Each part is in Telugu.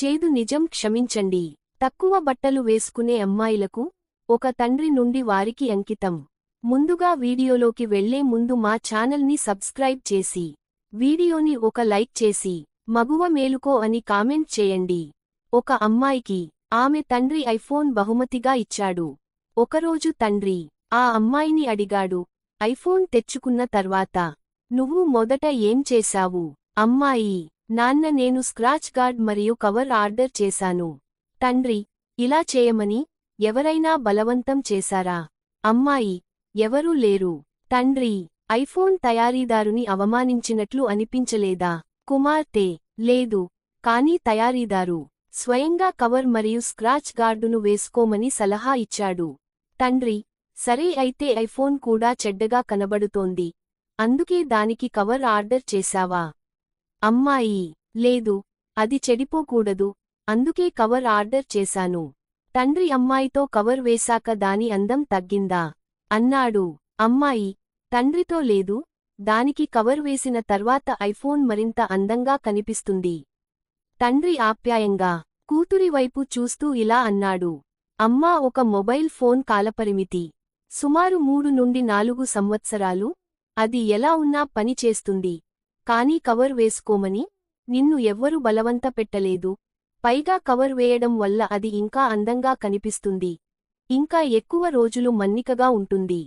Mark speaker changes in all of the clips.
Speaker 1: చేదు నిజం క్షమించండి. తక్కువ బట్టలు వేసుకునే అమ్మాయిలకు ఒక తండ్రి నుండి వారికి అంకితం. ముందుగా వీడియోలోకి వెళ్ళే ముందు మా ఛానల్ని సబ్స్క్రైబ్ చేసి వీడియోని ఒక లైక్ చేసి మగువ మేలుకో అని కామెంట్ చేయండి. ఒక అమ్మాయికి ఆమె తండ్రి ఐఫోన్ బహుమతిగా ఇచ్చాడు. ఒకరోజు తండ్రి ఆ అమ్మాయిని అడిగాడు ఐఫోన్ తెచ్చుకున్న తర్వాత నువ్వు మొదట ఏం చేశావు? అమ్మాయి నాన్న నేను స్క్రాచ్ గార్డ్ మరియు కవర్ ఆర్డర్ చేశాను. తండ్రి ఇలా చేయమని ఎవరైనా బలవంతం చేశారా? అమ్మాయి ఎవరూ లేరు. తండ్రి ఐఫోన్ తయారీదారుని అవమానించినట్లు అనిపించలేదా? కుమార్తె లేదు కానీ తయారీదారు స్వయంగా కవర్ మరియు స్క్రాచ్ గార్డును వేసుకోమని సలహా ఇచ్చాడు. తండ్రి సరే అయితే ఐఫోన్ కూడా చెడ్డగా కనబడుతోంది. అందుకే దానికి కవర్ ఆర్డర్ చేశావా? అమ్మాయి లేదు అది చెడిపోకూడదు అందుకే కవర్ ఆర్డర్ చేశాను. తండ్రి అమ్మాయితో కవర్ వేశాక దాని అందం తగ్గిందా? అన్నాడు. అమ్మాయి తండ్రితో లేదు దానికి కవర్ వేసిన తర్వాత ఐఫోన్ మరింత అందంగా కనిపిస్తుంది. తండ్రి ఆప్యాయంగా కూతురి వైపు చూస్తూ ఇలా అన్నాడు. అమ్మా ఒక మొబైల్ ఫోన్ కాలపరిమితి. సుమారు మూడు నుండి నాలుగు సంవత్సరాలు అది ఎలా ఉన్నా పని చేస్తుంది. కానీ కవర్ వేసుకోమని నిన్ను ఎవ్వరు బలవంత పెట్టలేదు. పైగా కవర్ వేయడం వల్ల అది ఇంకా అందంగా కనిపిస్తుంది. ఇంకా ఎక్కువ రోజులు మన్నికగా ఉంటుంది.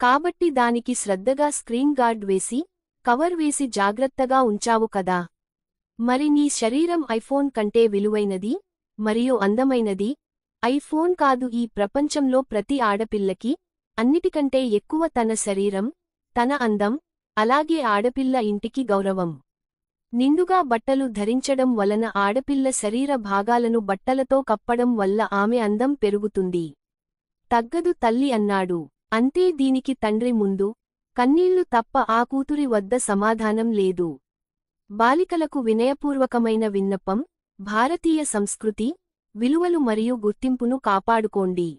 Speaker 1: కాబట్టి దానికి శ్రద్ధగా స్క్రీన్ గార్డ్ వేసి కవర్ వేసి జాగ్రత్తగా ఉంచావు కదా. మరి నీ శరీరం ఐఫోన్ కంటే విలువైనది మరియు అందమైనది. ఐఫోన్ కాదు ఈ ప్రపంచంలో ప్రతి ఆడపిల్లకి అన్నిటికంటే ఎక్కువ తన శరీరం తన అందం అలాగే ఆడపిల్ల ఇంటికి గౌరవం. నిండుగా బట్టలు ధరించడం వలన ఆడపిల్ల శరీర భాగాలను బట్టలతో కప్పడం వల్ల ఆమె అందం పెరుగుతుంది. తగ్గదు తల్లి అన్నాడు. అంతే దీనికి తండ్రి ముందు కన్నీళ్ళు తప్ప ఆ కూతురి వద్ద సమాధానం లేదు. బాలికలకు వినయపూర్వకమైన విన్నపం భారతీయ సంస్కృతి విలువలు మరియు గుర్తింపును కాపాడుకోండి.